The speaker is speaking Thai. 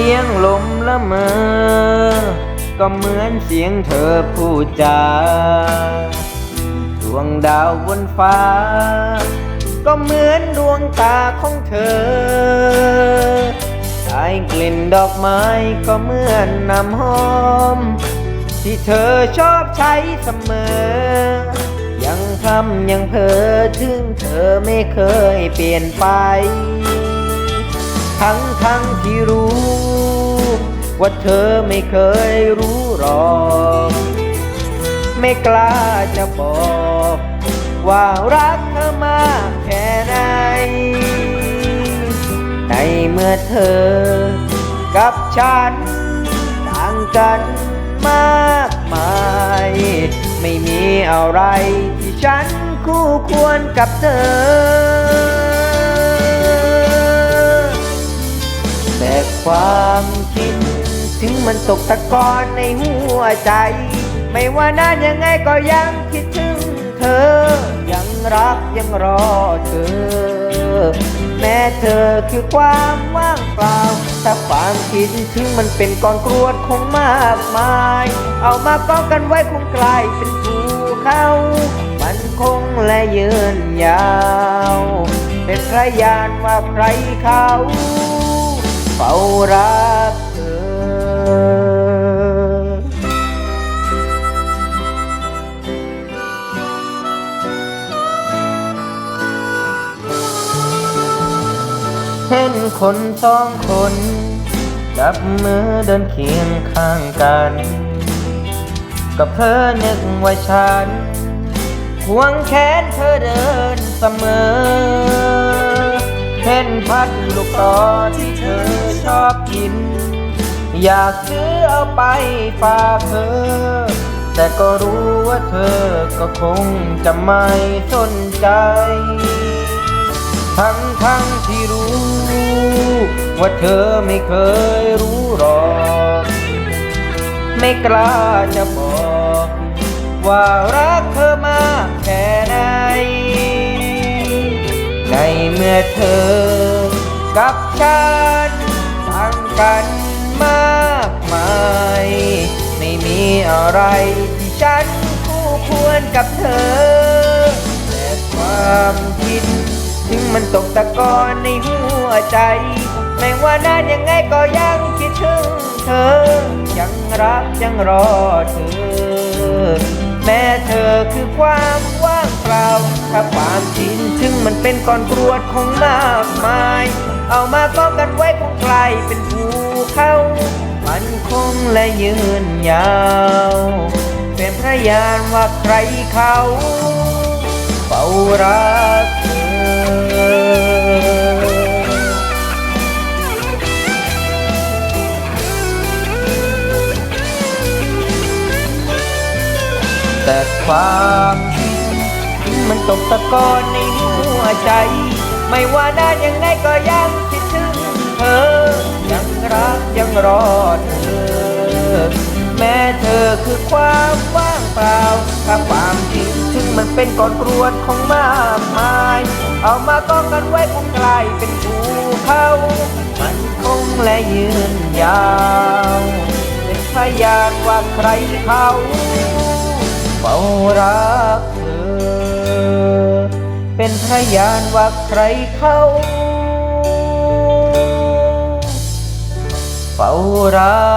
สียงลมละเมอ ก็เหมือนเสียงเธอพูดจา ดวงดาวบนฟ้า ก็เหมือนดวงตาของเธอได้กลิ่นดอกไม้ก็เหมือนน้ำหอม ที่เธอชอบใช้เสมอ ยังทำยังเพ้อถึงเธอไม่เคยเปลี่ยนไป ทั้งทั้งที่รู้ ว่าเธอไม่เคยรู้หรอก ไม่กล้าจะบอก ว่ารักเธอมากแค่ไหน ในเมื่อเธอกับฉัน ต่างกันมากมาย ไม่มีอะไรที่ฉันคู่ควรกับเธอ แต่ความคิด ถึงมันตกตะกอนในหัวใจ ไม่ว่านานยังไงก็ยังคิดถึงเธอ ยังรักยังรอเธอ แม้เธอคือความว่างเปล่าถ้าความคิดถึงมันเป็นก้อนกรวดคงมากมาย เอามากองกันไว้คงกลายเป็นภูเขามันคงและยืนยาว เป็นพยานว่าใครเขา เฝ้ารักเธอ เห็นคนสองคนจับมือเดินเคียงข้างกัน ก็เพ้อนึกว่าฉันห่วงแขนเธอเดินเสมอ เห็นพัดลูกตอที่เธอชอบกิน อยากซื้อเอาไปฝากเธอ แต่ก็รู้ว่าเธอก็คงจะไม่สนใจ ทั้งทั้งที่รู้ ว่าเธอไม่เคยรู้หรอก ไม่กล้าจะบอก ว่ารักเธอ ในเมื่อเธอ กับฉันต่างกันมากมาย ไม่มีอะไรที่ฉันคู่ควรกับเธอ แต่ความคิด ถึงมันตกตะกอนในหัวใจไม่ว่านานยังไงก็ยังคิดถึงเธอ ยังรักยังรอเธอ แม้เธอคือความว่างเปล่า ถ้าความจริงถึงมันเป็นก้อนกรวดคงมากมาย เอามากองกันไว้คงกลายเป็นภูเขามันคงและยืนยาว เป็นพยานว่าใครเขาเฝ้ารักเธอแต่ความคิ มันตกตะกอนในหัวใจ ไม่ว่านานยังไงก็ยังคิดถึงเธอ ยังรักยังรอเธอ แม้เธอคือความว่างเปล่า ถ้าความจริงถึงมันเป็นก้อนกรวดของมากมาย เอามากองกันไว้คงกลายเป็นภูเขามันคงและยืนยาวเป็นพยานว่าใครเขาเฝ้ารักเธอ เป็นพยานว่าใครเขาเฝ้ารา